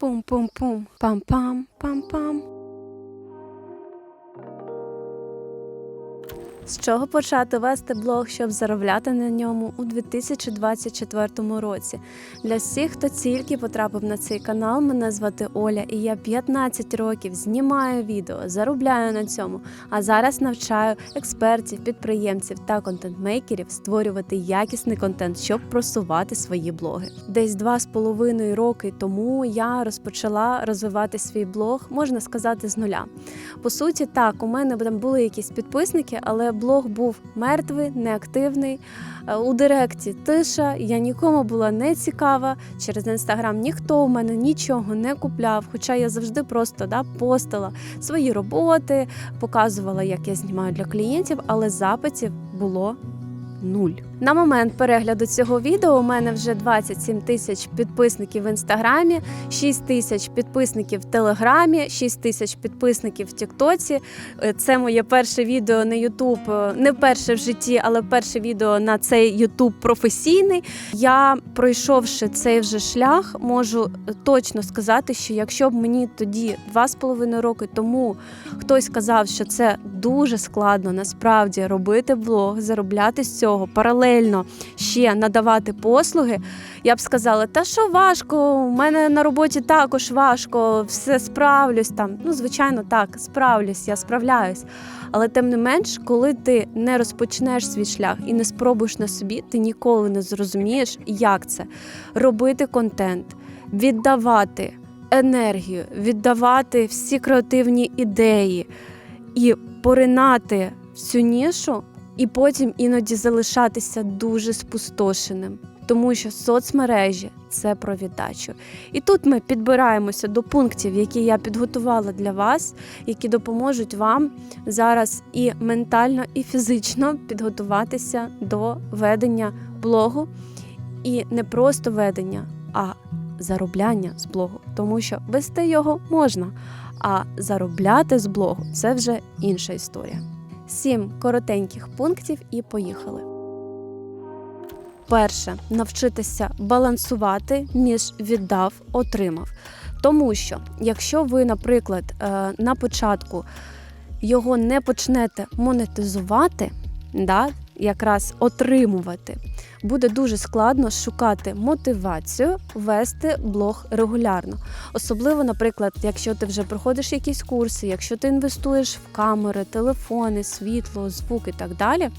Пум-пум-пум, пам-пам, пам-пам. З чого почати вести блог, щоб заробляти на ньому у 2024 році? Для всіх, хто тільки потрапив на цей канал, мене звати Оля, і я 15 років знімаю відео, заробляю на цьому. А зараз навчаю експертів, підприємців та контент-мейкерів створювати якісний контент, щоб просувати свої блоги. Десь два з половиною роки тому я розпочала розвивати свій блог, можна сказати, з нуля. По суті, так, у мене там були якісь підписники, але блог був мертвий, неактивний. Е, У директі тиша, я нікому була не цікава. Через інстаграм ніхто у мене нічого не купляв. Хоча я завжди просто да, постила свої роботи, показувала, як я знімаю для клієнтів, але запитів було. Нуль на момент перегляду цього відео у мене вже 27 тисяч підписників в інстаграмі, 6 тисяч підписників в Телеграмі, 6 тисяч підписників в Тіктоці. Е, Це моє перше відео на Ютуб, е, не перше в житті, але перше відео на цей Ютуб професійний. Я, пройшовши цей вже шлях, можу точно сказати, що якщо б мені тоді два з половиною роки тому хтось сказав, що це дуже складно насправді робити блог, заробляти з цього паралельно ще надавати послуги, я б сказала, та що важко, у мене на роботі також важко, все справлюсь там. Ну, звичайно, так, справлюсь, я справляюсь. Але тим не менш, коли ти не розпочнеш свій шлях і не спробуєш на собі, ти ніколи не зрозумієш, як це робити контент, віддавати енергію, віддавати всі креативні ідеї і поринати в цю нішу, і потім іноді залишатися дуже спустошеним. Тому що соцмережі це про віддачу. І тут ми підбираємося до пунктів, які я підготувала для вас, які допоможуть вам зараз і ментально, і фізично підготуватися до ведення блогу. І не просто ведення, а заробляння з блогу. Тому що вести його можна, а заробляти з блогу це вже інша історія. Сім коротеньких пунктів і поїхали. Перше навчитися балансувати між віддав, отримав. Тому що, якщо ви, наприклад, е, на початку його не почнете монетизувати, да, якраз отримувати, буде дуже складно шукати мотивацію вести блог регулярно. Особливо, наприклад, якщо ти вже проходиш якісь курси, якщо ти інвестуєш в камери, телефони, світло, звук і так далі.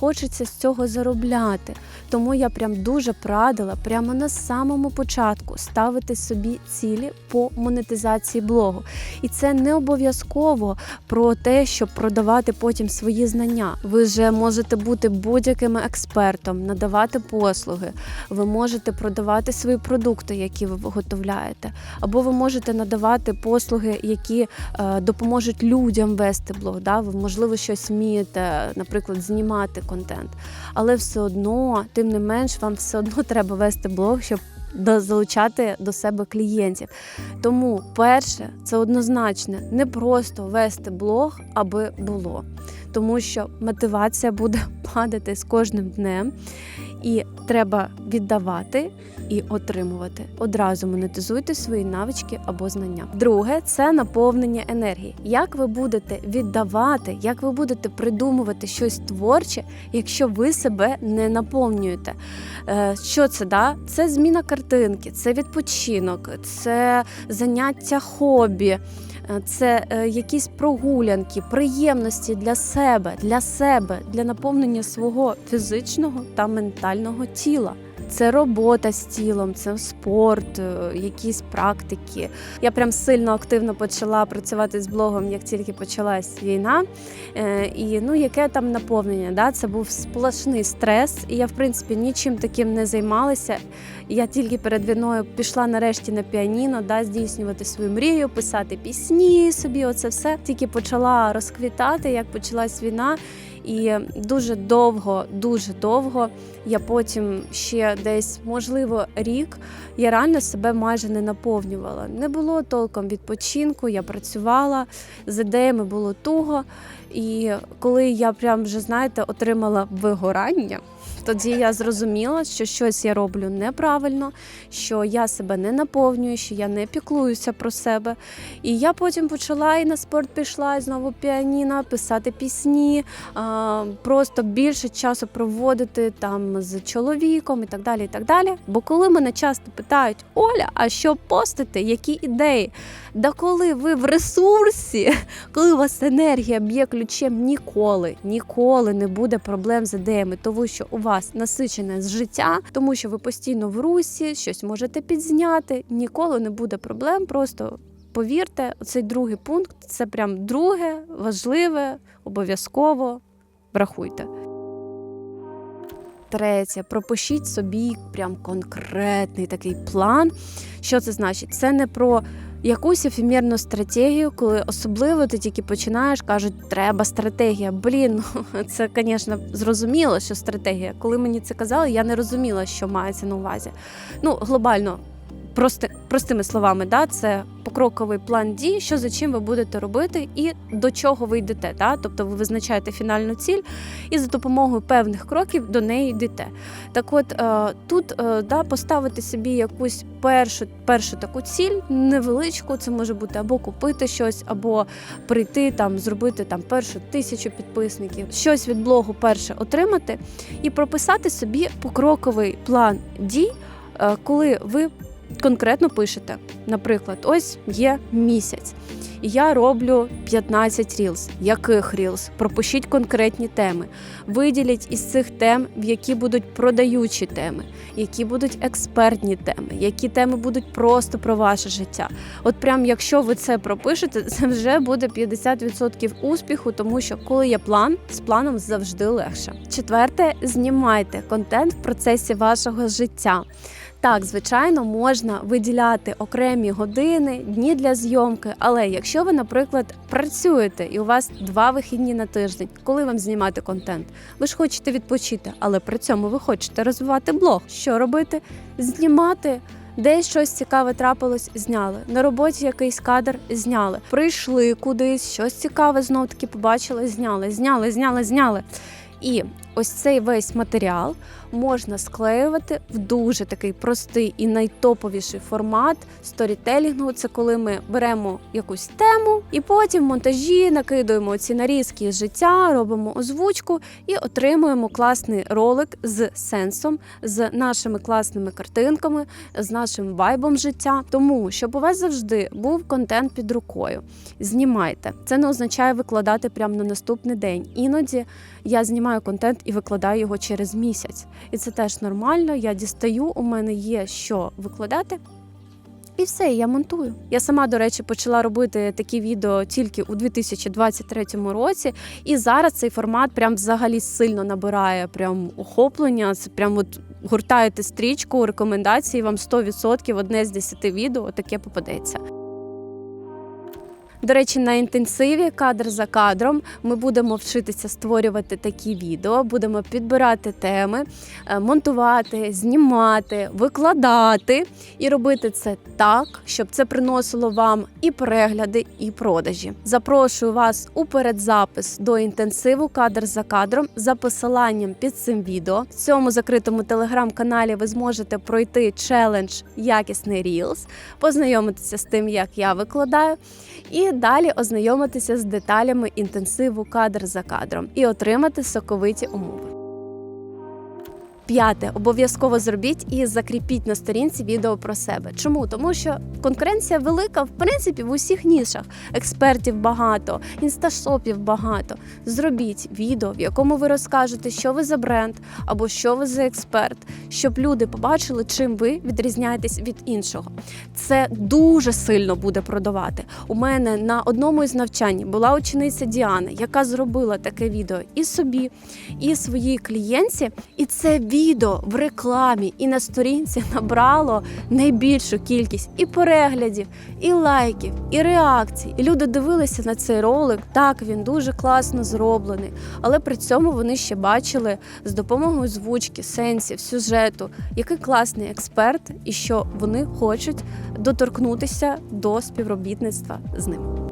Хочеться з цього заробляти. Тому я прям дуже прадила прямо на самому початку ставити собі цілі по монетизації блогу. І це не обов'язково про те, щоб продавати потім свої знання. Ви вже можете бути будь-яким експертом, надавати послуги. Ви можете продавати свої продукти, які ви виготовляєте, або ви можете надавати послуги, які е, допоможуть людям вести блог. Да? Ви можливо щось вмієте, наприклад, знімати контент, але все одно, тим не менш, вам все одно треба вести блог, щоб залучати до себе клієнтів. Тому перше, це однозначно не просто вести блог, аби було, тому що мотивація буде падати з кожним днем. І треба віддавати і отримувати. Одразу монетизуйте свої навички або знання. Друге це наповнення енергії. Як ви будете віддавати, як ви будете придумувати щось творче, якщо ви себе не наповнюєте? Е, Що це да? Це зміна картинки, це відпочинок, це заняття хобі. Е, Це е, якісь прогулянки, приємності для себе, для себе, для наповнення свого фізичного та ментального тіла. Це робота з тілом, це спорт, е, якісь практики. Я прям сильно активно почала працювати з блогом, як тільки почалась війна. Е, І ну, яке там наповнення? Да? Це був сплошний стрес, і я, в принципі, нічим таким не займалася. Я тільки перед війною пішла нарешті на піаніно, да, здійснювати свою мрію, писати пісні собі. Оце все тільки почала розквітати, як почалась війна. І дуже довго, дуже довго я потім ще десь, можливо, рік я реально себе майже не наповнювала. Не було толком відпочинку, я працювала, з ідеями було туго. І коли я прям вже знаєте отримала вигорання, Тоді я зрозуміла, що щось я роблю неправильно, що я себе не наповнюю, що я не піклуюся про себе. І я потім почала і на спорт пішла, і знову піаніно, писати пісні, просто більше часу проводити там з чоловіком і так далі. і так далі. Бо коли мене часто питають, Оля, а що постити, які ідеї? Да коли ви в ресурсі, коли у вас енергія б'є ключем, ніколи, ніколи не буде проблем з ідеями, тому що у вас насичене життя, тому що ви постійно в русі, щось можете підзняти. Ніколи не буде проблем. Просто повірте, цей другий пункт це прям друге, важливе, обов'язково врахуйте. Третє, пропишіть собі прям конкретний такий план. Що це значить? Це не про якусь ефемірну стратегію, коли особливо ти тільки починаєш, кажуть, треба стратегія. Блін, ну, це, звісно, зрозуміло, що стратегія. Коли мені це казали, я не розуміла, що мається на увазі. Ну, глобально, прости, простими словами, да, це покроковий план дій, що за чим ви будете робити і до чого ви йдете. Да? Тобто ви визначаєте фінальну ціль і за допомогою певних кроків до неї йдете. Так от е, тут е, да, поставити собі якусь першу, першу таку ціль, невеличку, це може бути або купити щось, або прийти там, зробити там першу тисячу підписників, щось від блогу перше отримати, і прописати собі покроковий план дій, е, коли ви конкретно пишете. Наприклад, ось є місяць. І я роблю 15 рілз. Яких рілз? Пропишіть конкретні теми. Виділіть із цих тем, в які будуть продаючі теми, які будуть експертні теми, які теми будуть просто про ваше життя. От прям якщо ви це пропишете, це вже буде 50% успіху, тому що коли є план, з планом завжди легше. Четверте, знімайте контент в процесі вашого життя. Так, звичайно, можна виділяти окремі години, дні для зйомки. Але якщо ви, наприклад, працюєте і у вас два вихідні на тиждень, коли вам знімати контент, ви ж хочете відпочити, але при цьому ви хочете розвивати блог. Що робити? Знімати. Десь щось цікаве трапилось, зняли. На роботі якийсь кадр зняли. Прийшли кудись, щось цікаве знов таки побачили, зняли, зняли, зняли, зняли. І ось цей весь матеріал можна склеювати в дуже такий простий і найтоповіший формат сторітелінгу. Це коли ми беремо якусь тему і потім в монтажі накидуємо ці нарізки з життя, робимо озвучку і отримуємо класний ролик з сенсом, з нашими класними картинками, з нашим вайбом життя. Тому щоб у вас завжди був контент під рукою. Знімайте. Це не означає викладати прямо на наступний день. Іноді я знімаю контент і викладаю його через місяць. І це теж нормально. Я дістаю, у мене є що викладати. І все, я монтую. Я сама, до речі, почала робити такі відео тільки у 2023 році, і зараз цей формат прям взагалі сильно набирає прям охоплення. Це прям от гуртаєте стрічку, рекомендації вам 100% одне з 10 відео таке попадеться. До речі, на інтенсиві кадр за кадром ми будемо вчитися створювати такі відео, будемо підбирати теми, е, монтувати, знімати, викладати і робити це так, щоб це приносило вам і перегляди, і продажі. Запрошую вас у передзапис до інтенсиву кадр за кадром за посиланням під цим відео. В цьому закритому телеграм-каналі ви зможете пройти челендж Якісний Reels, познайомитися з тим, як я викладаю і далі ознайомитися з деталями інтенсиву кадр за кадром і отримати соковиті умови. П'яте, обов'язково зробіть і закріпіть на сторінці відео про себе. Чому? Тому що конкуренція велика, в принципі, в усіх нішах. Експертів багато, інсташопів багато. Зробіть відео, в якому ви розкажете, що ви за бренд або що ви за експерт, щоб люди побачили, чим ви відрізняєтесь від іншого. Це дуже сильно буде продавати. У мене на одному із навчань була учениця Діана, яка зробила таке відео і собі, і своїй клієнтці, і це відео в рекламі і на сторінці набрало найбільшу кількість і переглядів, і лайків, і реакцій. І люди дивилися на цей ролик. Так, він дуже класно зроблений, але при цьому вони ще бачили з допомогою звучки, сенсів, сюжету, який класний експерт, і що вони хочуть доторкнутися до співробітництва з ним.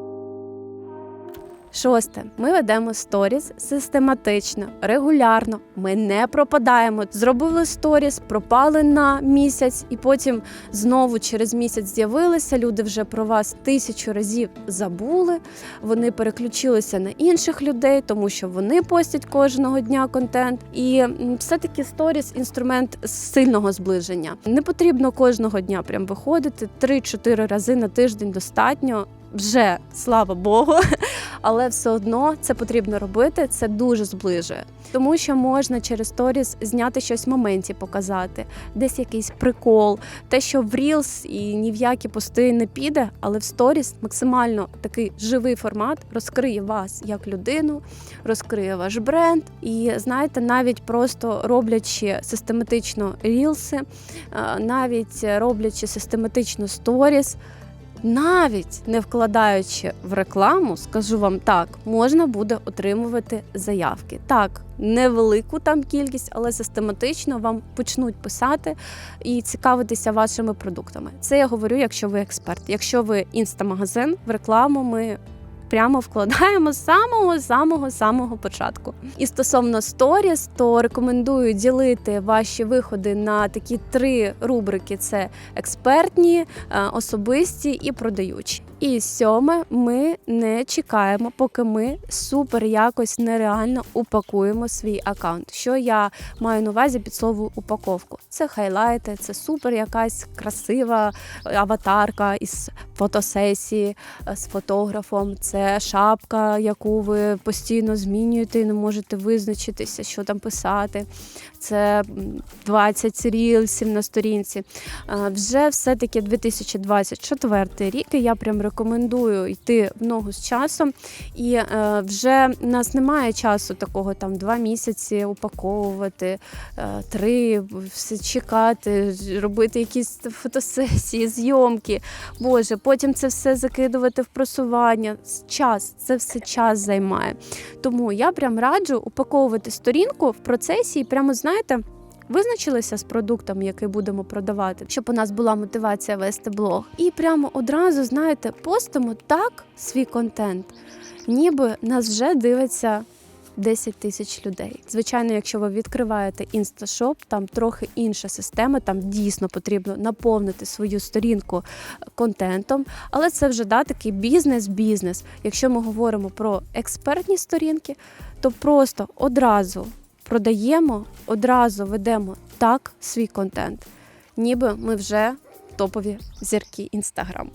Шосте, ми ведемо сторіс систематично, регулярно. Ми не пропадаємо. Зробили сторіс, пропали на місяць, і потім знову через місяць з'явилися. Люди вже про вас тисячу разів забули. Вони переключилися на інших людей, тому що вони постять кожного дня контент. І все-таки сторіс інструмент сильного зближення. Не потрібно кожного дня прям виходити 3-4 рази на тиждень достатньо. Вже слава Богу, але все одно це потрібно робити. Це дуже зближує, тому що можна через сторіс зняти щось в моменті, показати, десь якийсь прикол, те, що в Reels і ні в які пости не піде, але в сторіс максимально такий живий формат розкриє вас як людину, розкриє ваш бренд. І знаєте, навіть просто роблячи систематично рілси, е, навіть роблячи систематично сторіс. Навіть не вкладаючи в рекламу, скажу вам так, можна буде отримувати заявки. Так, невелику там кількість, але систематично вам почнуть писати і цікавитися вашими продуктами. Це я говорю, якщо ви експерт. Якщо ви інстамагазин, в рекламу ми прямо вкладаємо з самого самого самого початку. І стосовно сторіс, то рекомендую ділити ваші виходи на такі три рубрики: це експертні, е, особисті і продаючі. І сьоме, ми не чекаємо, поки ми супер якось нереально упакуємо свій аккаунт. Що я маю на увазі під слово упаковку? Це хайлайти, це супер якась красива аватарка із фотосесії е, з фотографом. Це шапка, яку ви постійно змінюєте і не можете визначитися, що там писати. Це м, 20 рілсів на сторінці. Е, Вже все-таки 2024 рік. і Я прям рекомендую йти в ногу з часом. І е, вже в нас немає часу такого там два місяці упаковувати, е, три, все чекати, робити якісь фотосесії, зйомки. Боже, потім це все закидувати в просування. Час, це все час займає. Тому я прям раджу упаковувати сторінку в процесі і прямо знаєте. Визначилися з продуктом, який будемо продавати, щоб у нас була мотивація вести блог. І прямо одразу, знаєте, постимо так свій контент, ніби нас вже дивиться 10 тисяч людей. Звичайно, якщо ви відкриваєте інсташоп, там трохи інша система, там дійсно потрібно наповнити свою сторінку контентом, але це вже да, такий бізнес-бізнес. Якщо ми говоримо про експертні сторінки, то просто одразу продаємо, одразу ведемо так свій контент, ніби ми вже топові зірки інстаграму.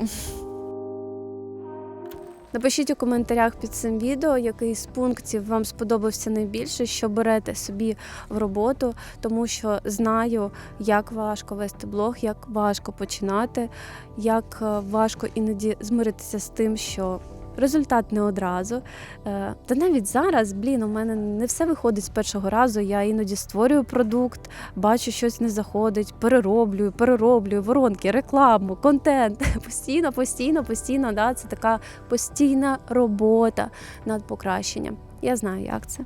Напишіть у коментарях під цим відео, який з пунктів вам сподобався найбільше, що берете собі в роботу, тому що знаю, як важко вести блог, як важко починати, як е, важко іноді змиритися з тим, що результат не одразу. Е, Та навіть зараз, блін, у мене не все виходить з першого разу. Я іноді створюю продукт, бачу, щось не заходить, перероблюю, перероблюю воронки, рекламу, контент. Постійно, постійно, постійно. Да, Це така постійна робота над покращенням. Я знаю, як це.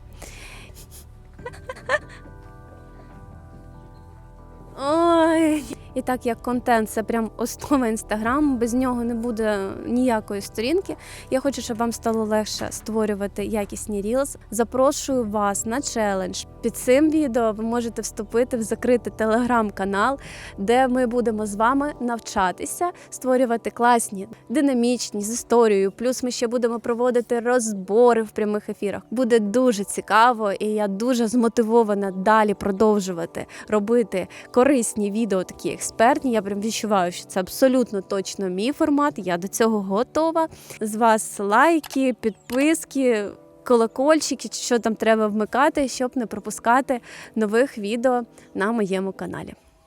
Ой. І так як контент це прям основа інстаграму, без нього не буде ніякої сторінки. Я хочу, щоб вам стало легше створювати якісні рілз. Запрошую вас на челендж. Під цим відео ви можете вступити в закритий телеграм-канал, де ми будемо з вами навчатися створювати класні, динамічні з історією. Плюс ми ще будемо проводити розбори в прямих ефірах. Буде дуже цікаво, і я дуже змотивована далі продовжувати робити корисні відео, такі експертні. Я прям відчуваю, що це абсолютно точно мій формат. Я до цього готова. З вас лайки, підписки. Колокольчики, що там треба вмикати, щоб не пропускати нових відео на моєму каналі.